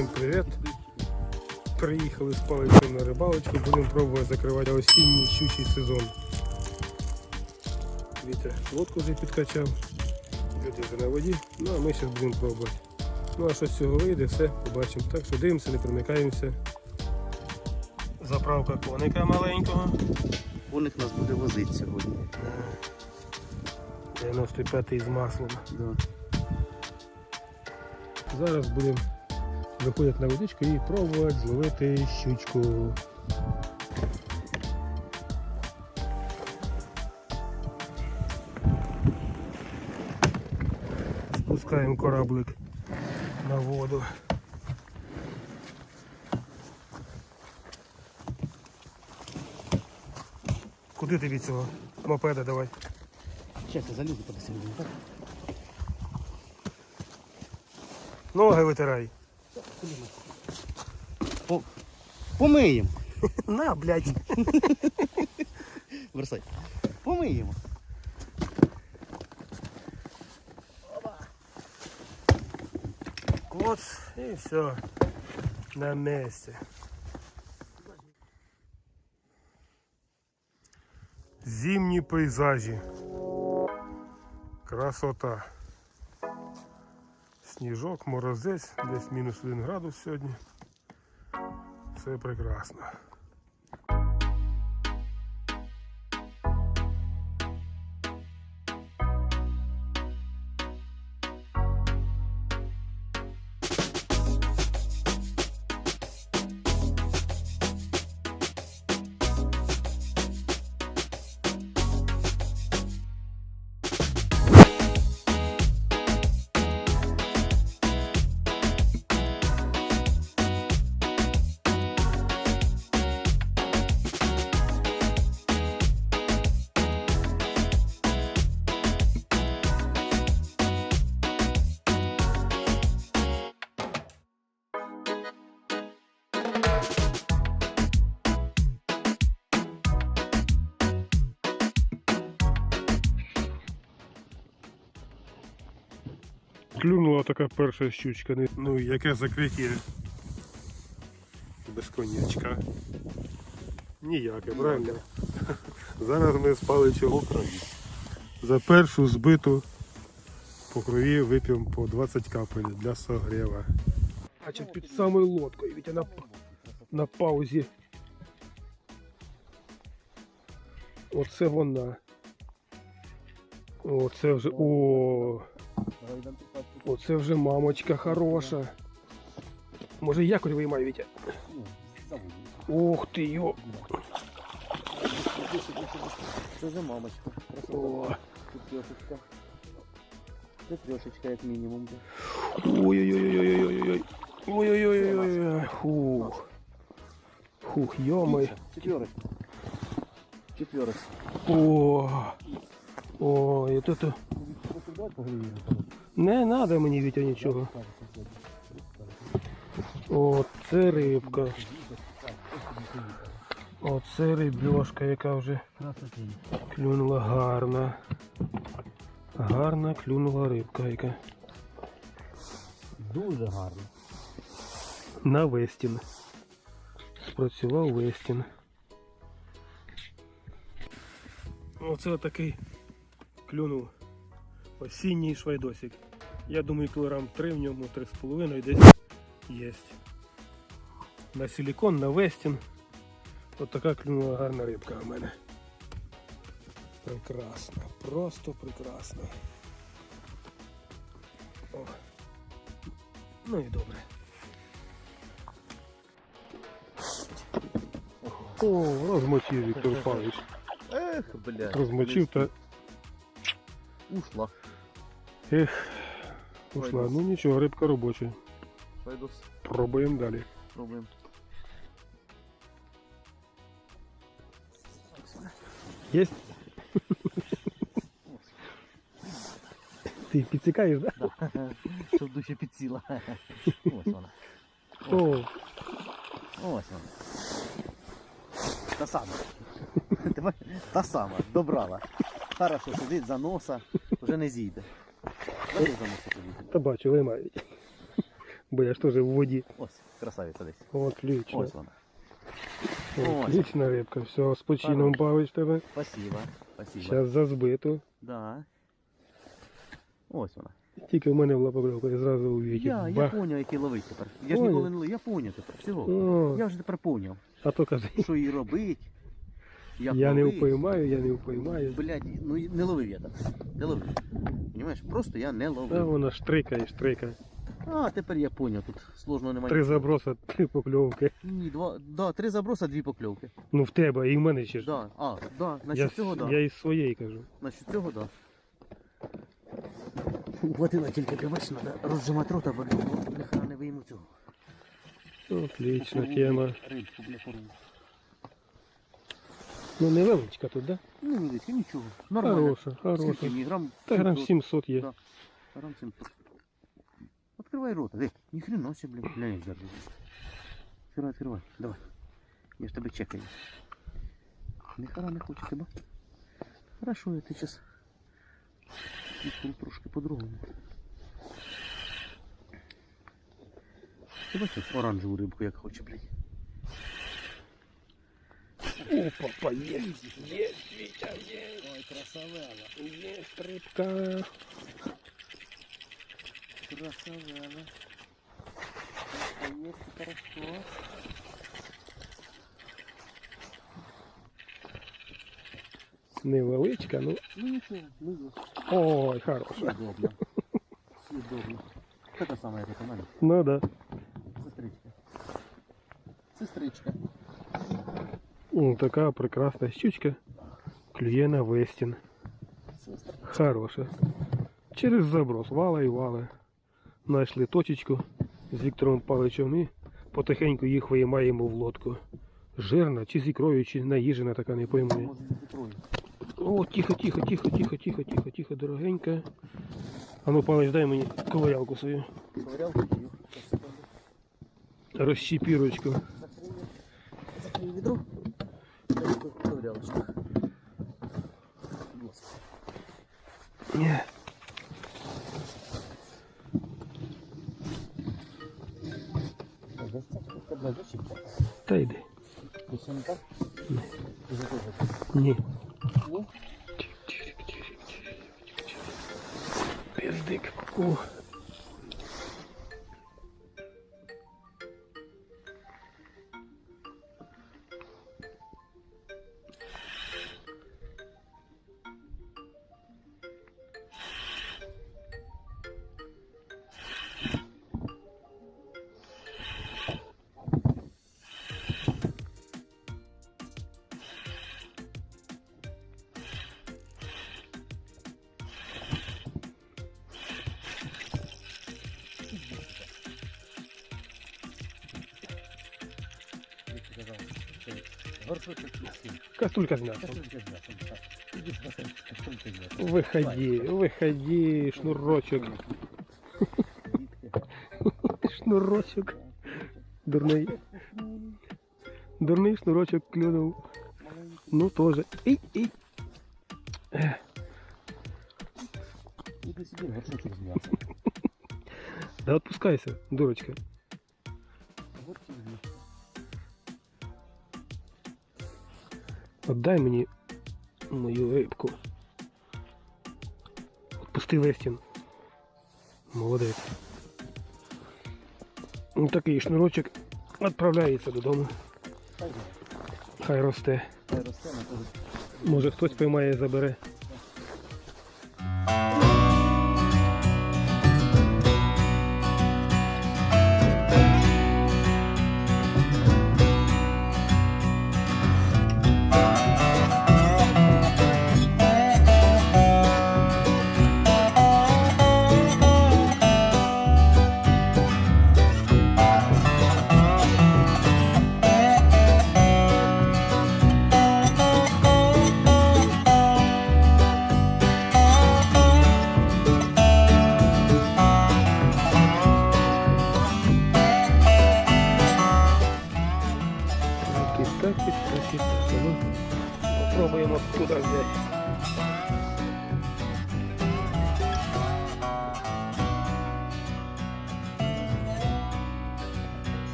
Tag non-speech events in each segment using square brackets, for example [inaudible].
Всім привіт! Приїхали з паличкою на рибалочку, будемо пробувати закривати осінній щучий сезон. Вітер лодку вже підкачав, люди вже на воді, ну а ми зараз будемо пробувати. Ну а що з цього вийде, все побачимо. Так що дивимося, не примикаємося. Заправка коника маленького. Коник нас буде возити сьогодні. 95-й з маслом. Да. Зараз будемо виходити на водичку і пробувати зловити щучку. Спускаємо кораблик на воду. Куди ти від цього мопеда давай? Зараз я залізу так? Ноги витирай. По... Помиємо. [laughs] На, блядь. [laughs] Версай. Помиємо. Клоц і все. На місці. Зимні пейзажі. Красота. Сніжок, морозець, десь мінус один градус сьогодні. Все прекрасно. Клюнула така перша щучка. Ну яке закриття без конячка. Ніяке, правильно? [laughs] Зараз ми спали цього крові. За першу збиту по крові вип'ємо по 20 капель для согрєва. А чи під самою лодкою, Вітя на, на паузі. Оце вона. Оце вже. О, Оце вже мамочка хороша. Може якорь виймає, Вітя? Ух ти йо. Це за мамочка. О. Тут трьошечка. Це трьошечка як мінімум. Ой-ой-ой-ой-ой-ой. Ой-ой-ой-ой-ой. Фух. Фух, йомай. Четверочка. Четверочка. О. Ой, от это. Не надо мені Вітя нічого. О, це рибка. Оце рибьошка, яка вже клюнула гарна. Гарна клюнула рибка, яка. Дуже гарно. На Вестін. Спрацював Вестін. Оце такий клюнув осінній швайдосик. Я думаю, кілограм 3 в ньому, 3,5 десь є. На силікон, на Вестін. От така клюнула гарна рибка у мене. Прекрасно, просто прекрасно. О. Ну і добре. О, розмочив Віктор [laughs] Павлович. Ех, блядь. Розмочив та Ушла. ех, ушла. Ну нічого, рибка робоча. Пойду Пробуємо далі. спробуємо. Єсть? Ти підсікаєш, да? Щоб душі підсіла. Ось вона. О, Ось вона. Та сама. Ти бачиш? Та сама, добрала. Хорошо сидить за носа, вже не зійде. Та бачу, виймають. Бо я ж теж в воді. Ось, красавиця десь. Отлично. Ось вона. Отлична рибка. Все, з почином бавить тебе. Спасибо. Спасибо. Зараз за збиту. Да. Ось вона. Тільки в мене була покльовка, і зразу у віки. Я, я Бах. поняв, який ловить тепер. Я ж Поняв? ніколи не ловив, я поняв тепер. Всього. О, Я вже тепер поняв, а то кажи, що їй робить. Як я не впоймаю, я не впоймаю. Блядь, ну не ловив я так. Не ловив. Понимаєш, просто я не ловив. вона штрикає, штрикає. А, тепер я поняв, тут сложно немає. Три заброса, три покльовки. Ні, два, да, три заброса, дві покльовки. Ну в тебе і в мене ще ж. Да, а, да, я, значить цього, да. я із своєї кажу. Значить цього, да. Хватило тільки, бачиш, треба розжимати рота, бо бляха не вийму цього. Отлична тема. Рибку, бля. Ну невеличка тут, да? Ну, не десь, нічого. Нормально. Хороша, хороша. Скільки мені? Грам Та грам 700? 700 є. Да. Грам 700. Открывай рот. Эй, ни хрена себе, блядь, глянь, зараз. Открывай, открывай, давай. Я ж тебе чекаю. Ніхера не хоче тебе. Хорошо, я ти сейчас відкрив трошки по-другому. Ти бачиш оранжеву рибку, як хоче, блядь. Опа, є, є, Вітя, є, Ой, красавела. є рибка. Красавела. Есть хорошо. Невеличка, ну. Ну ничего, ну есть. Ой, хороша. Съедобно. Съедобно. Это самое это надо. Ну да. Сестричка. Сестричка. М, Така прекрасна щучка. Клює на Вестін. Сестра. Хороша. Через заброс вала і вала. Знайшли точечку з Віктором Павловичем і потихеньку їх виймаємо в лодку. Жирна, чи з ікрою, чи наїжена така, не пойму. я. Может быть, икрой. О, тихо, тихо, тихо, тихо, тихо, тихо, тихо, дорогенька. А ну, Павлович, дай мені ковырялку свою. Ковырялку ее. Розщепірочку. Закрыли. Закрыли ведро. Дай эту ковырялочку. Вот. Ні. Та йди. Еще не так? Уже тоже. Ні. Ні? Пиздик. О. Барсучек чистый. С мясом. Выходи, выходи, шнурочек. Шнурочек. Дурный. Дурный шнурочек клюнул. Ну тоже. И, и. Да отпускайся, дурочка. Отдай мені мою рибку. Отпусти Вестін. Молодець. Ну, Такий шнурочок відправляється додому. Хай росте. Хай росте. Може хтось поймає і забере.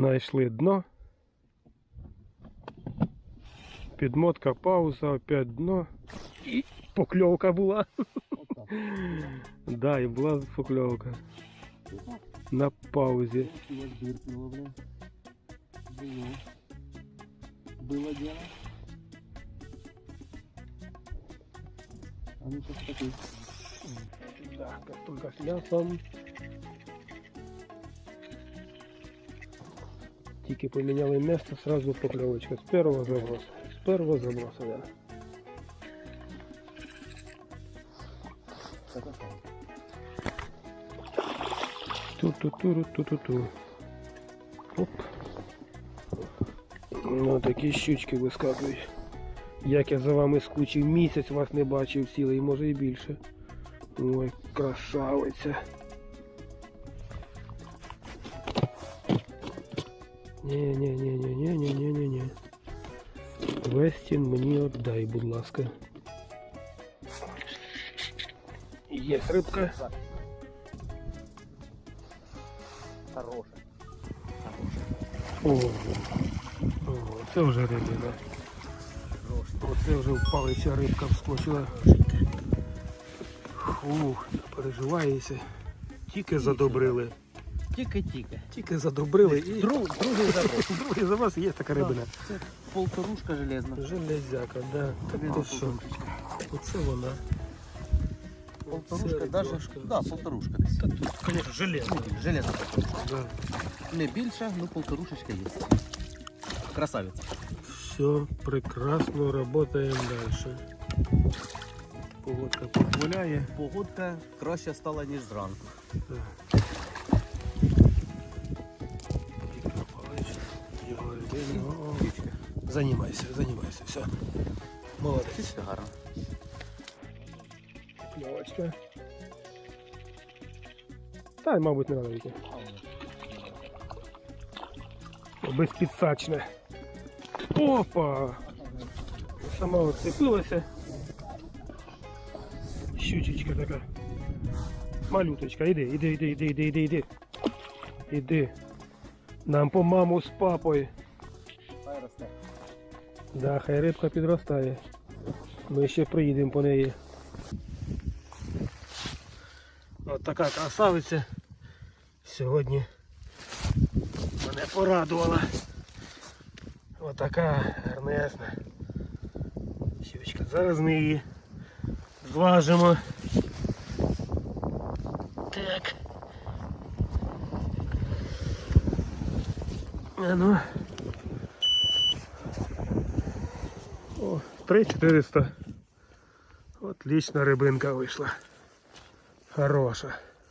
Знайшли дно. Підмотка, пауза, опять дно. І покльовка була. Отак. Да, і була покльовка. На паузі. У вас дыркнуло, бля. Было. Было дело. А ну как такой? Да, картулька с м'ясом. Тільки поміняли місце, сразу покльовочка. З першого забросу. З першого забросу, да. Ту-ту-ту-ру-ту-ту-ту. Оп. Ну, такі щучки вискакують. Як я за вами скучив місяць, вас не бачив цілий, може і більше. Ой, красавиця. Ні-ні-ні-ні-ні-ні-ні-ні. Вестін мені віддай, будь ласка. Є рибка. Хорошая. О, о, це вже рибина. Оце вже впалиця рибка вскочила. Фух, не переживається. Тільки задобрили. Тільки-тільки. Тільки задобрили і Друг, другий заброс. [laughs] другий за вас є така рибина. Це полторушка железна. Железяка, да. Та Видно, ти що? полторушечка. Оце вона. Полторушка Оце даже. рибашка. Да, полторушка десь. Та тут, звісно, железна. Железна полторушка. Да. Не більше, ну полторушечка є. Красавиця. Все прекрасно, работаем дальше. Погодка дозволяє. Погодка краще стала, ніж зранку. Так. О, о. Займайся, займайся, все. Молодець. Птичка гарна. Кльовочка. Та, мабуть, не треба Вітя. Безпідсачне. Опа! Сама оцепилася. Щучечка така. Малюточка, іди, іди, іди, іди, іди, іди, іди. Іди. Нам по маму з папою. Росте. Да, хай рибка підростає. Ми ще приїдемо по неї. От така красавиця. Сьогодні мене порадувала. Отака гарнесна. Щучка. Зараз ми її зважимо. Так. А ну. О, 3400. Отлично рибинка вийшла. Хороша.